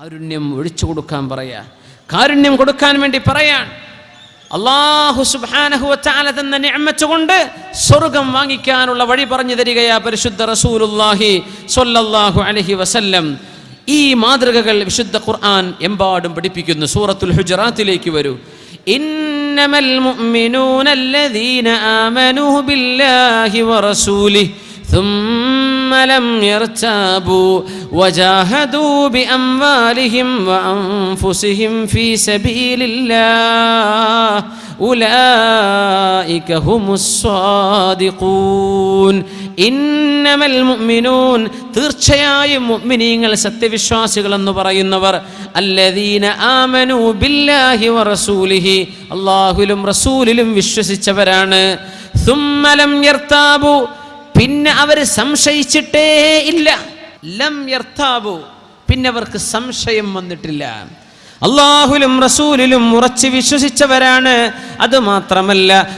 കാരുണ്യം ഒഴിച്ചു കൊടുക്കാൻ പറയാ കാരുണ്യം കൊടുക്കാൻ വേണ്ടി പറയാൻ അള്ളാഹു സുബ്ഹാനഹു വതആല തന്ന നിഅമത്ത് കൊണ്ട് സ്വർഗം വാങ്ങിക്കാനുള്ള വഴി പറഞ്ഞു തരികയാ പരിശുദ്ധ റസൂലുള്ളാഹി സ്വല്ലല്ലാഹു അലൈഹി വസല്ലം ഈ മാതൃകകൾ വിശുദ്ധ ഖുർആൻ എമ്പാടും പഠിപ്പിക്കുന്നു സൂറത്തുൽ ഹുജറാത്തിലേക്ക് വരൂ ഇന്നമൽ മുഅ്മിനൂന الذين آمنوا بالله ورسوله ثم لم يرتابوا وجاهدوا بأموالهم وأنفسهم في سبيل الله أولئك هم الصادقون ഇന്നമൽ മുഅ്മിനൂൻ തീർച്ചയായും മുഅ്മിനീങ്ങൾ സത്യവിശ്വാസികൾ എന്ന് പറയുന്നവർ അല്ലദീന ആമനു ബില്ലാഹി വറസൂലിഹി അല്ലാഹുലും റസൂലിലും വിശ്വസിച്ചവരാണ് സുമ്മലം യർത്താബു പിന്നെ അവർ സംശയിച്ചിട്ടേ ഇല്ല ലം യർത്താവു പിന്നെ അവർക്ക് സംശയം വന്നിട്ടില്ല. അള്ളാഹുലും റസൂലിലും ഉറച്ചു വിശ്വസിച്ചവരാണ്. അത് മാത്രമല്ല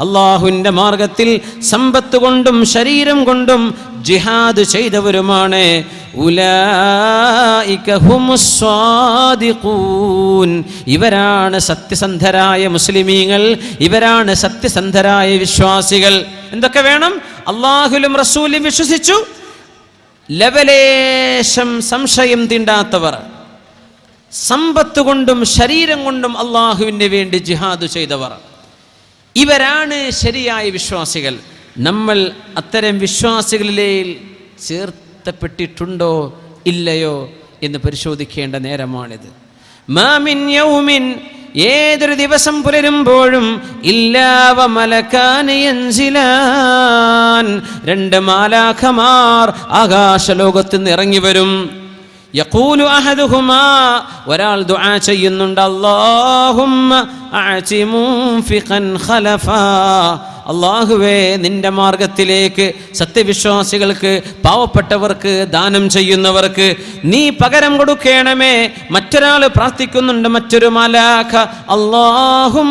അള്ളാഹുവിന്റെ മാർഗത്തിൽ സമ്പത്ത് കൊണ്ടും ശരീരം കൊണ്ടും ജിഹാദ് ചെയ്തവരുമാണ്. ഇവരാണ് സത്യസന്ധരായ മുസ്ലിമീങ്ങൾ ഇവരാണ് സത്യസന്ധരായ വിശ്വാസികൾ. എന്തൊക്കെ വേണം? അള്ളാഹുലും റസൂലും വിശ്വസിച്ചു. ലവലേശം സംശയം തിണ്ടാത്തവർ. സമ്പത്ത് കൊണ്ടും ശരീരം കൊണ്ടും അള്ളാഹുവിന് വേണ്ടി ജിഹാദ് ചെയ്തവർ. ഇവരാണ് ശരിയായ വിശ്വാസികൾ. നമ്മൾ അത്തരം വിശ്വാസികളിലെ ചേർത്തപ്പെട്ടിട്ടുണ്ടോ ഇല്ലയോ എന്ന് പരിശോധിക്കേണ്ട നേരമാണിത്. മാമിൻ യൗമിൻ ഏതൊരു ദിവസം പുലരുമ്പോഴും ഇല്ലാവ മലക്കാനയഞ്ചിലാൻ രണ്ട് മാലാഖമാർ ആകാശലോകത്ത് നിന്ന് ഇറങ്ങി വരും. യഖൂലു അഹദുഹുമാ ഒരാൾ ദുആ ചെയ്യുന്നുണ്ട്. അല്ലാഹുമ്മ അള്ളാഹുവേ നിന്റെ മാർഗത്തിലേക്ക് സത്യവിശ്വാസികൾക്ക് പാവപ്പെട്ടവർക്ക് ദാനം ചെയ്യുന്നവർക്ക് നീ പകരം കൊടുക്കണമേ. മറ്റൊരാൾ പ്രാർത്ഥിക്കുന്നുണ്ട് മറ്റൊരു മലാഖ. അള്ളാഹും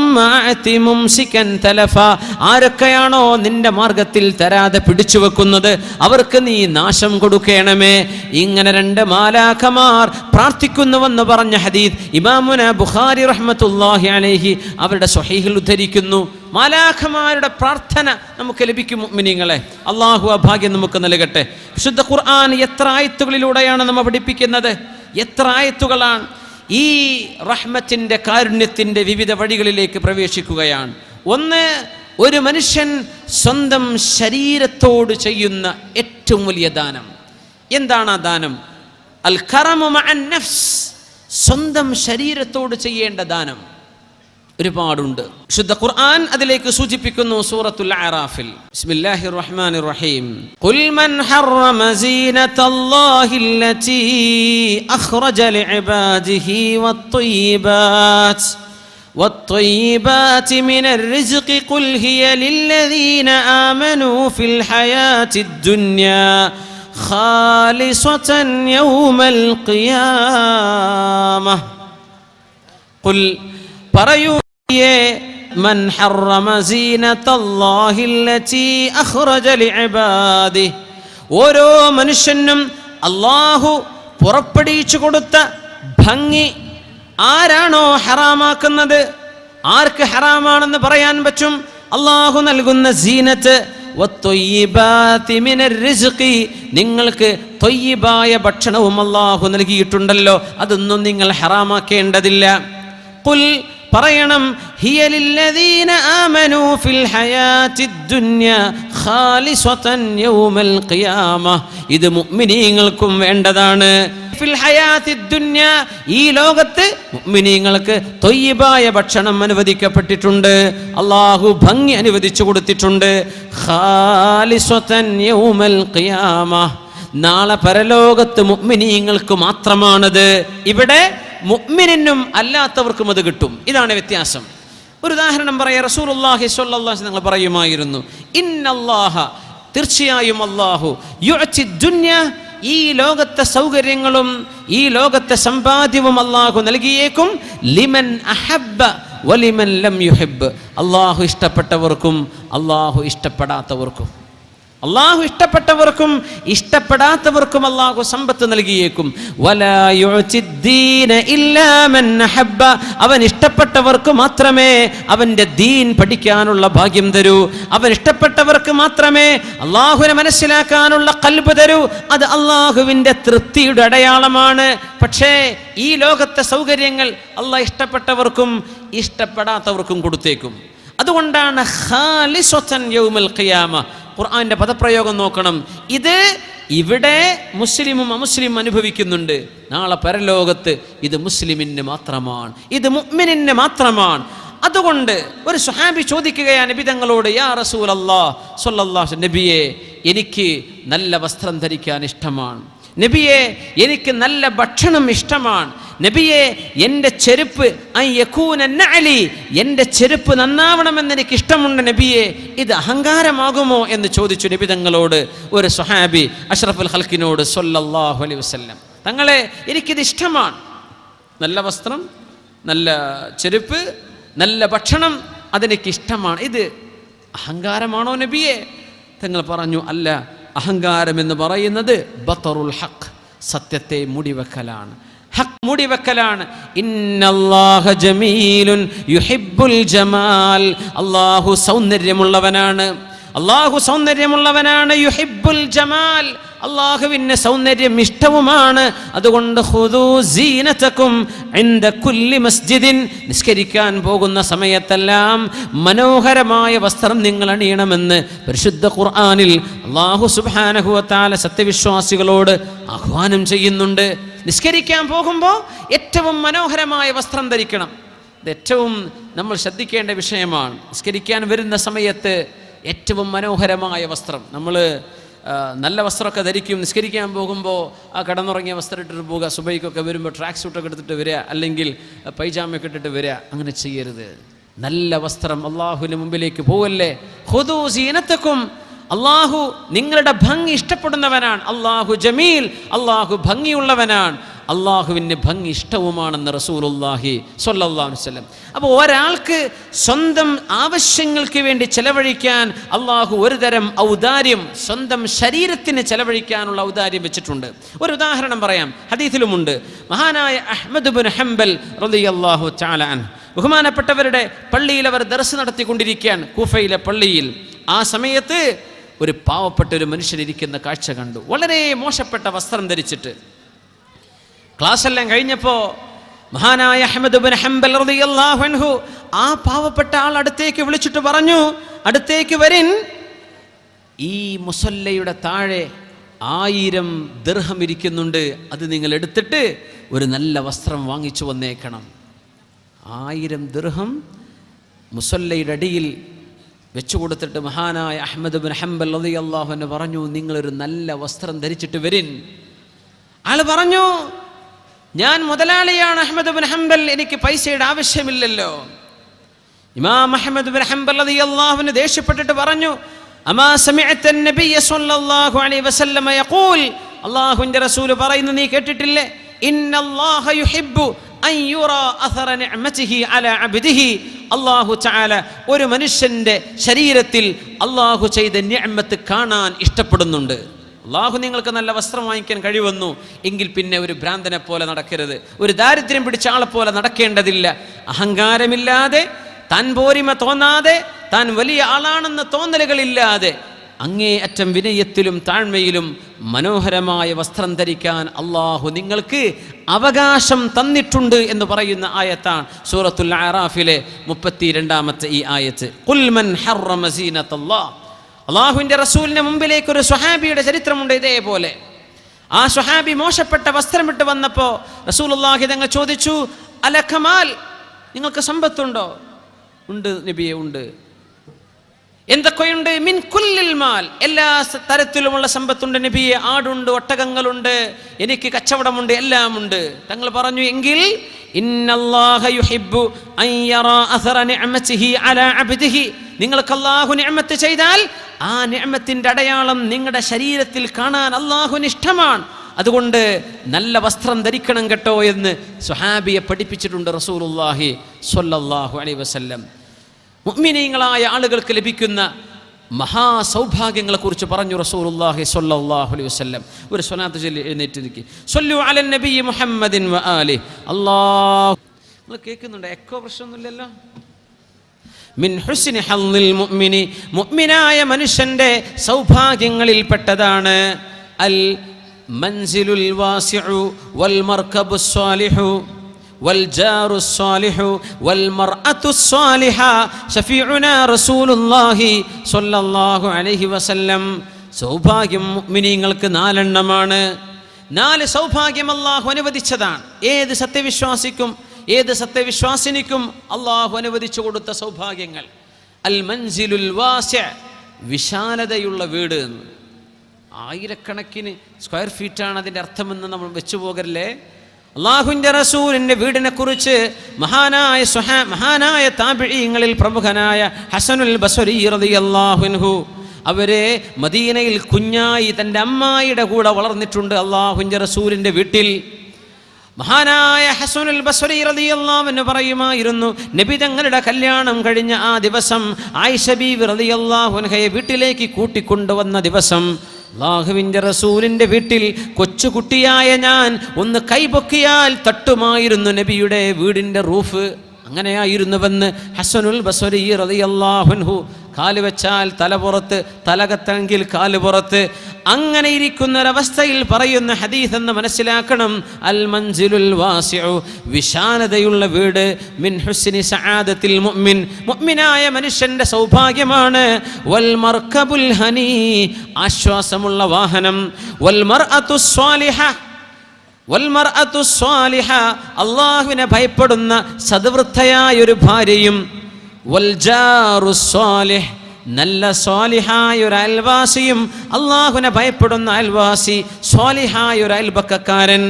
തലഫ. ആരൊക്കെയാണോ നിന്റെ മാർഗത്തിൽ തരാതെ പിടിച്ചു വെക്കുന്നത് അവർക്ക് നീ നാശം കൊടുക്കണമേ. ഇങ്ങനെ രണ്ട് മാലാഖമാർ പ്രാർത്ഥിക്കുന്നുവെന്ന് പറഞ്ഞ ഹദീദ് ഇമാമുന ബുഖാരി റഹ്മത്തുല്ലാഹി അലേഹി അവരുടെ സ്വഹീഹിൽ ഉദ്ധരിക്കുന്നു. മാലാഖമാരുടെ പ്രാർത്ഥന നമുക്ക് ലഭിക്കും മിനിങ്ങളെ അള്ളാഹു ആ ഭാഗ്യം നമുക്ക് നൽകട്ടെ. വിശുദ്ധ ഖുർആൻ എത്ര ആയത്തുകളിലൂടെയാണ് നമ്മൾ പഠിപ്പിക്കുന്നത്? എത്ര ആയത്തുകളാണ്? ഈ റഹ്മത്തിന്റെ കാരുണ്യത്തിന്റെ വിവിധ വഴികളിലേക്ക് പ്രവേശിക്കുകയാണ്. ഒന്ന് ഒരു മനുഷ്യൻ സ്വന്തം ശരീരത്തോട് ചെയ്യുന്ന ഏറ്റവും വലിയ ദാനം. എന്താണ് ആ ദാനം? അൽ കറമു സ്വന്തം ശരീരത്തോട് ചെയ്യേണ്ട ദാനം. ഒരുപാടുണ്ട്. ശുദ്ധ ഖുർആൻ അതിലേക്ക് സൂചിപ്പിക്കുന്നു സൂറത്തുൽ അറാഫിൽ. ബിസ്മില്ലാഹിർ റഹ്മാനിർ റഹീം ഖുൽ മൻ ഹറമ സീനതല്ലാഹി അല്ലതി അഖ്റജ ലിഇബാദിഹി വത്തയ്യിബാത്ത് والطيبات من റിസ്ഖ് ഖുൽ ഹിയ للذين ആമനൂ ഫിൽ الحياة الدنيا خالصة يوم القيامة قل പറയൂ നബിയേ, മൻ ഹറമ التي أخرج لعباده ഓരോ മനുഷ്യനും അള്ളാഹു പുറപ്പെടുവിച്ചു കൊടുത്ത ഭംഗി ആരാണോ ഹറാമാക്കുന്നത്? ആർക്ക് ഹറാമാണെന്ന് പറയാൻ പറ്റും? അള്ളാഹു നൽകുന്ന സീനത്ത്. നിങ്ങൾക്ക് തൊയ്യബായ ഭക്ഷണവും അള്ളാഹു നൽകിയിട്ടുണ്ടല്ലോ. അതൊന്നും നിങ്ങൾ ഹറാമാക്കേണ്ടതില്ല. ഖുൽ പറയണം ഫിൽ ദുനിയ യൗമൽ ഖിയാമ. ഇത് മുഅ്മിനീങ്ങൾക്കും വേണ്ടതാണ്. ഫിൽ ഈ ലോകത്ത് മുഅ്മിനീങ്ങൾക്ക് തൊയ്യബായ ഭക്ഷണം അനുവദിക്കപ്പെട്ടിട്ടുണ്ട്. അള്ളാഹു ഭംഗി അനുവദിച്ചു കൊടുത്തിട്ടുണ്ട്. യൗമൽ ഖിയാമ. നാളെ പരലോകത്ത് മുഅ്മിനീങ്ങൾക്ക് മാത്രമാണത്. ഇവിടെ മുഅ്മിനിനും അല്ലാത്തവർക്കും അത് കിട്ടും. ഇതാണ് വ്യത്യാസം. ഒരു ഉദാഹരണം പറയാം. റസൂലുള്ളാഹി സ്വല്ലല്ലാഹി നിങ്ങൾ പറയുമായിരുന്നു ഇന്നല്ലാഹ തീർച്ചയായും യുഅതി ദുനിയ ഈ ലോകത്തെ സൗകര്യങ്ങളും ഈ ലോകത്തെ സമ്പാദ്യവും അള്ളാഹു നൽകിയേക്കും. ലിമൻ അഹബ്ബ വലിമൻ ലം യുഹിബ് അള്ളാഹു ഇഷ്ടപ്പെട്ടവർക്കും അള്ളാഹു ഇഷ്ടപ്പെടാത്തവർക്കും. അള്ളാഹു ഇഷ്ടപ്പെട്ടവർക്കും ഇഷ്ടപ്പെടാത്തവർക്കും അള്ളാഹു സമ്പത്ത് നൽകിയേക്കും. അവൻ ഇഷ്ടപ്പെട്ടവർക്ക് മാത്രമേ അവന്റെ ദീൻ പഠിക്കാനുള്ള ഭാഗ്യം തരൂ. അവൻ ഇഷ്ടപ്പെട്ടവർക്ക് മാത്രമേ അള്ളാഹുവിനെ മനസ്സിലാക്കാനുള്ള കൽബ് തരൂ. അത് അള്ളാഹുവിന്റെ തൃപ്തിയുടെ അടയാളമാണ്. പക്ഷേ ഈ ലോകത്തെ സൗകര്യങ്ങൾ അള്ളാഹ് ഇഷ്ടപ്പെട്ടവർക്കും ഇഷ്ടപ്പെടാത്തവർക്കും കൊടുത്തേക്കും. അതുകൊണ്ടാണ് യൗമൽ ഖിയാമ ഖുർആന്റെ പദപ്രയോഗം നോക്കണം. ഇത് ഇവിടെ മുസ്ലിമും അമുസ്ലിം അനുഭവിക്കുന്നുണ്ട്. നാളെ പരലോകത്ത് ഇത് മുസ്ലിമിന് മാത്രമാണ്. ഇത് മുഅ്മിനിന് മാത്രമാണ്. അതുകൊണ്ട് ഒരു സുഹാബി ചോദിക്കുകയാണ് നബിതങ്ങളോട് യാ റസൂൽ അല്ലാ സ്വല്ലല്ലാഹു നബിയെ എനിക്ക് നല്ല വസ്ത്രം ധരിക്കാൻ ഇഷ്ടമാണ്. നബിയെ എനിക്ക് നല്ല ഭക്ഷണം ഇഷ്ടമാണ്. നബിയെ എന്റെ ചെരുപ്പ് നഅലി എന്റെ ചെരുപ്പ് നന്നാവണമെന്ന് എനിക്ക് ഇഷ്ടമുണ്ട് നബിയെ ഇത് അഹങ്കാരമാകുമോ എന്ന് ചോദിച്ചു നബി തങ്ങളോട് ഒരു സുഹാബി അഷ്റഫുൽ ഹൽക്കിനോട് സൊല്ലാഹു അലൈഹി വസല്ലം. തങ്ങളെ എനിക്കിത് ഇഷ്ടമാണ്. നല്ല വസ്ത്രം നല്ല ചെരുപ്പ് നല്ല ഭക്ഷണം അതെനിക്ക് ഇഷ്ടമാണ് ഇത് അഹങ്കാരമാണോ നബിയെ? തങ്ങൾ പറഞ്ഞു അല്ല അഹങ്കാരം എന്ന് പറയുന്നത് ബത്തറുൽ ഹക്ക് സത്യത്തെ മുടിവെക്കലാണ്. ഹക്ക് മുടിവെക്കലാണ്. ഇന്നല്ലാഹ ജമീലുൻ യുഹിബ്ബുൽ ജമാൽ. അള്ളാഹു സൗന്ദര്യമുള്ളവനാണ്. അള്ളാഹു സൗന്ദര്യമുള്ളവനാണ് യുഹിബ്ബുൽ ജമാൽ. അള്ളാഹുവിന് സൗന്ദര്യം ഇഷ്ടവുമാണ് അതുകൊണ്ട് മസ്ജിദിൻ. നിസ്കരിക്കാൻ പോകുന്ന സമയത്തെല്ലാം മനോഹരമായ വസ്ത്രം നിങ്ങൾ അണിയണമെന്ന് പരിശുദ്ധ ഖുർആാനിൽ അള്ളാഹു സുബ്ഹാനഹു വതആല സത്യവിശ്വാസികളോട് ആഹ്വാനം ചെയ്യുന്നുണ്ട്. നിസ്കരിക്കാൻ പോകുമ്പോൾ ഏറ്റവും മനോഹരമായ വസ്ത്രം ധരിക്കണം. ഇത് ഏറ്റവും നമ്മൾ ശ്രദ്ധിക്കേണ്ട വിഷയമാണ്. നിസ്കരിക്കാൻ വരുന്ന സമയത്ത് ഏറ്റവും മനോഹരമായ വസ്ത്രം. നമ്മൾ നല്ല വസ്ത്രമൊക്കെ ധരിക്കും നിസ്കരിക്കാൻ പോകുമ്പോൾ ആ കടന്നുറങ്ങിയ വസ്ത്രം ഇട്ടിട്ട് പോകുക സുബൈക്കൊക്കെ വരുമ്പോൾ ട്രാക്ക് സൂട്ടൊക്കെ എടുത്തിട്ട് വരിക അല്ലെങ്കിൽ പൈജാമയൊക്കെ ഇട്ടിട്ട് വരിക അങ്ങനെ ചെയ്യരുത്. നല്ല വസ്ത്രം അള്ളാഹുവിന് മുമ്പിലേക്ക് പോവല്ലേ? ഹുദൂ സീനത്തക്കും. അള്ളാഹു നിങ്ങളുടെ ഭംഗി ഇഷ്ടപ്പെടുന്നവനാണ്. അള്ളാഹു ജമീൽ അള്ളാഹു ഭംഗിയുള്ളവനാണ്. അള്ളാഹുവിന് ഭംഗി ഇഷ്ടവുമാണെന്ന് റസൂലുല്ലാഹി സ്വല്ലല്ലാഹു അലൈഹി വസല്ലം. അപ്പോൾ ഒരാൾക്ക് സ്വന്തം ആവശ്യങ്ങൾക്ക് വേണ്ടി ചെലവഴിക്കാൻ അള്ളാഹു ഒരു തരം ഔദാര്യം സ്വന്തം ശരീരത്തിന് ചെലവഴിക്കാനുള്ള ഔദാര്യം വെച്ചിട്ടുണ്ട്. ഒരു ഉദാഹരണം പറയാം. ഹദീസിലുമുണ്ട്. മഹാനായ അഹമ്മദ് ബുൻ ഹംബൽ റലി അള്ളാഹു ചാലാൻ ബഹുമാനപ്പെട്ടവരുടെ പള്ളിയിൽ അവർ ദർസ് നടത്തിക്കൊണ്ടിരിക്കുകയാണ് കൂഫയിലെ പള്ളിയിൽ. ആ സമയത്ത് ഒരു പാവപ്പെട്ട ഒരു മനുഷ്യനിരിക്കുന്ന കാഴ്ച കണ്ടു. വളരെ മോശപ്പെട്ട വസ്ത്രം ധരിച്ചിട്ട്. ക്ലാസ് എല്ലാം കഴിഞ്ഞപ്പോൾ മഹാനായ അഹമ്മദ് ബിൻ ഹംബൽ റളിയല്ലാഹു ആ പാവപ്പെട്ട ആൾ അടുത്തേക്ക് വിളിച്ചിട്ട് പറഞ്ഞു അടുത്തേക്ക് വരിൻ. ഈ മുസല്ലയുടെ താഴെ ആയിരം ദർഹം ഇരിക്കുന്നുണ്ട്. അത് നിങ്ങൾ എടുത്തിട്ട് ഒരു നല്ല വസ്ത്രം വാങ്ങിച്ചു വന്നേക്കണം. ആയിരം ദർഹം മുസല്ലയുടെ അടിയിൽ വെച്ചു കൊടുത്തിട്ട് മഹാനായ അഹമ്മദ് ബിൻ ഹംബൽ റളിയല്ലാഹു അൻഹു പറഞ്ഞു നിങ്ങളൊരു നല്ല വസ്ത്രം ധരിച്ചിട്ട് വരിൻ. ആൾ പറഞ്ഞു ഞാൻ മുതലാളിയാണ് അഹമ്മദ് ബിൻ ഹംബൽ. എനിക്ക് പൈസയുടെ ആവശ്യമില്ലല്ലോ. ഇമാം അഹമ്മദ് ബിൻ ഹംബൽ അള്ളാഹുവിന് ദേഷ്യപ്പെട്ടിട്ട് പറഞ്ഞു അമാ സമിഅത നബിയ അലൈഹി വസല്ലമ യഖൂൽ. റസൂൽ പറയുന്നു നീ കേട്ടിട്ടില്ലേ? യുഹിബ്ബു അൻ അബ്ദിഹി. ഒരു മനുഷ്യന്റെ ശരീരത്തിൽ അള്ളാഹു ചെയ്ത നിഅമത്ത് കാണാൻ ഇഷ്ടപ്പെടുന്നുണ്ട്. അള്ളാഹു നിങ്ങൾക്ക് നല്ല വസ്ത്രം വാങ്ങിക്കാൻ കഴിവന്നു. എങ്കിൽ പിന്നെ ഒരു ഭ്രാന്തനെ പോലെ നടക്കരുത്. ഒരു ദാരിദ്ര്യം പിടിച്ച ആളെ പോലെ നടക്കേണ്ടതില്ല. അഹങ്കാരമില്ലാതെ താൻ പോരിമ തോന്നാതെ താൻ വലിയ ആളാണെന്ന തോന്നലുകളില്ലാതെ അങ്ങേ അറ്റം വിനയത്തിലും താഴ്മയിലും മനോഹരമായ വസ്ത്രം ധരിക്കാൻ അള്ളാഹു നിങ്ങൾക്ക് അവകാശം തന്നിട്ടുണ്ട് എന്ന് പറയുന്ന ആയത്താണ് സൂറത്തുൽ ആറാഫിലെ മുപ്പത്തി രണ്ടാമത്തെ ഈ ആയത്ത്. കുൽമൻ ഹർറമ സീനത്തല്ലാഹ്. അള്ളാഹുവിന്റെ റസൂലിന് മുമ്പിലേക്ക് ഒരു സ്വഹാബിയുടെ ചരിത്രമുണ്ട് ഇതേപോലെ. ആ സ്വഹാബി മോശപ്പെട്ട വസ്ത്രം ഇട്ട് വന്നപ്പോൾ റസൂൽ അള്ളാഹി തങ്ങൾ ചോദിച്ചു അല ഖമാൽ നിങ്ങൾക്ക് സമ്പത്തുണ്ടോ? ഉണ്ട് നബിയെ ഉണ്ട്. എന്തൊക്കെയുണ്ട്? മിൻ കുല്ലിൽ മാൽ. എല്ലാ തരത്തിലുമുള്ള സമ്പത്തുണ്ട് നബിയെ ആടുണ്ട് ഒട്ടകങ്ങളുണ്ട് എനിക്ക് കച്ചവടമുണ്ട് എല്ലാം ഉണ്ട് തങ്ങൾ പറഞ്ഞു എങ്കിൽ നിങ്ങൾക്ക് അള്ളാഹു നിയമത്ത് ചെയ്താൽ ആ നിയമത്തിന്റെ അടയാളം നിങ്ങളുടെ ശരീരത്തിൽ കാണാൻ അള്ളാഹു ഇഷ്ടമാണ് അതുകൊണ്ട് നല്ല വസ്ത്രം ധരിക്കണം കേട്ടോ എന്ന് സുഹാബിയെ പഠിപ്പിച്ചിട്ടുണ്ട് റസൂലുല്ലാഹി സൊല്ലാഹു അലൈ വസല്ലം. മുഅ്മിനീങ്ങളായ ആളുകൾക്ക് ലഭിക്കുന്ന മഹാസൗഭാഗ്യങ്ങളെക്കുറിച്ച് പറഞ്ഞു റസൂലുള്ളാഹി സ്വല്ലല്ലാഹു അലൈഹി വസല്ലം. ഒരു സ്വലാത്ത് ചൊല്ലി എഴുന്നേറ്റ് നിൽക്കി സൊല്ലു അലൻ നബി മുഹമ്മദിൻ വ ആലി അല്ലാഹ്. നിങ്ങൾ കേൾക്കുന്നുണ്ട്? എക്കോ പ്രശ്നമൊന്നുമില്ലല്ലോ? മിൻ ഹുസ്നി ഹള്ളിൽ മുഅ്മിനി മുഅ്മിനായ മനുഷ്യന്റെ സൗഭാഗ്യങ്ങളിൽപ്പെട്ടതാണ് അൽ മൻസിലുൽ വാസിഉ വൽ മർകബു സ്വാലിഹു والجار الصالح والمرأة الصالحة شفيعنا رسول الله صلى الله عليه وسلم സൗഭാഗ്യം മുഅ്മിനീങ്ങൾക്ക് നാലെണ്ണമാണ് നാല് സൗഭാഗ്യം അള്ളാഹു അനുവദിച്ചതാണ് ഏത് സത്യവിശ്വാസിക്കും ഏത് സത്യവിശ്വാസിനിക്കും അള്ളാഹു അനുവദിച്ചു കൊടുത്ത സൗഭാഗ്യങ്ങൾ. അൽ മൻസിലുൽ വിശാലതയുള്ള വീട് എന്ന്. ആയിരക്കണക്കിന് സ്ക്വയർ ഫീറ്റാണ് അതിന്റെ അർത്ഥമെന്ന് നമ്മൾ വെച്ചു പോകല്ലേ? അള്ളാഹുന്റെ റസൂലിന്റെ വീടിനെ കുറിച്ച് മഹാനായ സുഹാ മഹാനായ താബിഴിയങ്ങളിൽ പ്രമുഖനായ ഹസനുൽ ബസരി റളിയല്ലാഹുൻഹു അവരെ മദീനയിൽ കുഞ്ഞായി തന്റെ അമ്മായിയുടെ കൂടെ വളർന്നിട്ടുണ്ട് അള്ളാഹുന്റെ റസൂലിന്റെ വീട്ടിൽ. മഹാനായ ഹസുനുൽ ബസ്വരി റളിയല്ലാഹു എന്ന് പറയുമായിരുന്നു നബി തങ്ങളുടെ കല്യാണം കഴിഞ്ഞ ആ ദിവസം ആയിഷ റതിയല്ലാഹുനഹയെ വീട്ടിലേക്ക് കൂട്ടിക്കൊണ്ടുവന്ന ദിവസം അള്ളാഹുവിന്റെ റസൂലിന്റെ വീട്ടിൽ കൊച്ചുകുട്ടിയായ ഞാൻ ഒന്ന് കൈപൊക്കിയാൽ തട്ടുമായിരുന്നു നബിയുടെ വീടിന്റെ റൂഫ്. അങ്ങനെയായിരുന്നുവെന്ന് ഹസനുൽ ബസ്വരി റളിയല്ലാഹുൻഹു കാൽ വെച്ചാൽ തല പുറത്ത് തലകത്തെങ്കിൽ കാൽ പുറത്ത്. അങ്ങനെ ഇരിക്കുന്നൊരവസ്ഥയിൽ പറയുന്ന ഹദീസ് എന്ന് മനസ്സിലാക്കണം. അൽ മൻസിലുൽ വാസിഉ വിശാലതയുള്ള വീട് മിൻ ഹുസ്നി സആദത്തിൽ മുഅ്മിൻ. മുഅ്മിനായ മനുഷ്യന്റെ സൗഭാഗ്യമാണ്. വൽ മർക്കബുൽ ഹനീ ആശ്വാസമുള്ള വാഹനം. വൽ മർഅതു സ്വാലിഹ വൽമർഅത്തു സ്വാലിഹ അള്ളാഹുവിനെ ഭയപ്പെടുന്ന സദ്വൃത്തയായ ഒരു ഭാര്യയും നല്ല സ്വാലിഹായ ഒരു അയൽവാസിയും അള്ളാഹുവിനെ ഭയപ്പെടുന്ന അയൽവാസി സ്വാലിഹായ ഒരു അയൽപക്കക്കാരൻ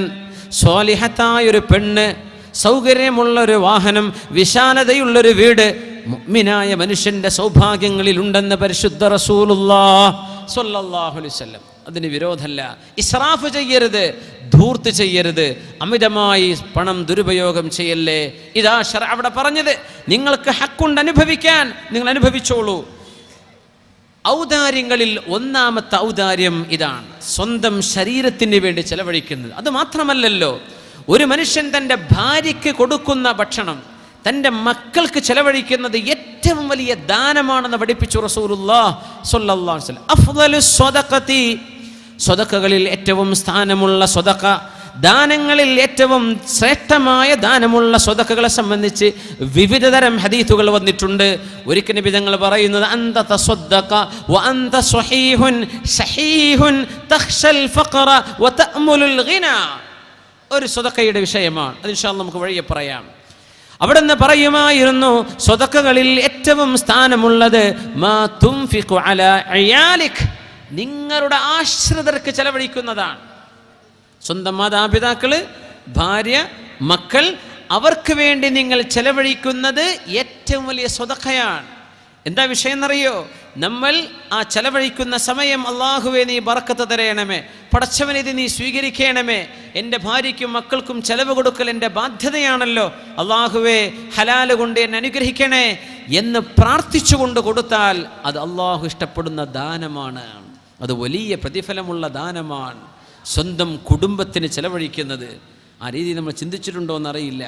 സ്വാലിഹത്തായൊരു പെണ്ണ് സൗകര്യമുള്ള ഒരു വാഹനം വിശാലതയുള്ളൊരു വീട് മുഅ്മിനായ മനുഷ്യന്റെ സൗഭാഗ്യങ്ങളിലുണ്ടെന്ന് പരിശുദ്ധ റസൂലുള്ളാ വസല്ലം. അതിന് വിരോധമല്ല. ഇസ്രാഫ് ചെയ്യരുത് ധൂർത്ത് ചെയ്യരുത്. അമിതമായി പണം ദുരുപയോഗം ചെയ്യല്ലേ? ഇതാ ഷറ അവിടെ പറഞ്ഞത്. നിങ്ങൾക്ക് ഹക്കുണ്ട് അനുഭവിക്കാൻ. നിങ്ങൾ അനുഭവിച്ചോളൂ. ഔദാര്യങ്ങളിൽ ഒന്നാമത്തെ ഔദാര്യം ഇതാണ്. സ്വന്തം ശരീരത്തിന് വേണ്ടി ചെലവഴിക്കുന്നത്. അത് മാത്രമല്ലല്ലോ. ഒരു മനുഷ്യൻ തന്റെ ഭാര്യയ്ക്ക് കൊടുക്കുന്ന ഭക്ഷണം തന്റെ മക്കൾക്ക് ചെലവഴിക്കുന്നത് ഏറ്റവും വലിയ ദാനമാണെന്ന് പഠിപ്പിച്ചു വസല്ലം. അഫ്ദലു സ്വതക്കകളിൽ ഏറ്റവും സ്ഥാനമുള്ള സ്വതക്ക ദാനങ്ങളിൽ ഏറ്റവും ശ്രേഷ്ഠമായ ദാനമുള്ള സ്വതക്കകളെ സംബന്ധിച്ച് വിവിധ തരം ഹദീത്തുകൾ വന്നിട്ടുണ്ട്. ഒരിക്കൽ നബി തങ്ങൾ പറയുന്നത് അന്ത തസ്വദ്ദഖ വ അന്ത സ്വഹീഹുൻ സഹീഹുൻ തഖ്ശൽ ഫഖറ വ തഅമുലുൽ ഗിന. ഒരു സ്വതക്കയുടെ വിഷയമാണ്. അത് ഇൻഷാ നമുക്ക് വഴിയെ പറയാം. അവിടെ നിന്ന് പറയുമായിരുന്നു സ്വതക്കകളിൽ ഏറ്റവും സ്ഥാനമുള്ളത് നിങ്ങളുടെ ആശ്രിതർക്ക് ചെലവഴിക്കുന്നതാണ്. സ്വന്തം മാതാപിതാക്കൾ ഭാര്യ മക്കൾ അവർക്ക് വേണ്ടി നിങ്ങൾ ചെലവഴിക്കുന്നത് ഏറ്റവും വലിയ സ്വതക്കയാണ്. എന്താ വിഷയം എന്നറിയോ? നമ്മൾ ആ ചെലവഴിക്കുന്ന സമയം അള്ളാഹുവെ നീ ബറക്കത്ത് തരയണമേ. പടച്ചവനെ ഇത് നീ സ്വീകരിക്കണമേ. എന്റെ ഭാര്യയ്ക്കും മക്കൾക്കും ചെലവ് കൊടുക്കൽ എന്റെ ബാധ്യതയാണല്ലോ. അള്ളാഹുവേ ഹലാൽ കൊണ്ട് എന്നെ അനുഗ്രഹിക്കണേ എന്ന് പ്രാർത്ഥിച്ചുകൊണ്ട് കൊടുത്താൽ അത് അള്ളാഹു ഇഷ്ടപ്പെടുന്ന ദാനമാണ്. അത് വലിയ പ്രതിഫലമുള്ള ദാനമാണ്. സ്വന്തം കുടുംബത്തിന് ചെലവഴിക്കുന്നത്. ആ രീതി നമ്മൾ ചിന്തിച്ചിട്ടുണ്ടോ എന്നറിയില്ല.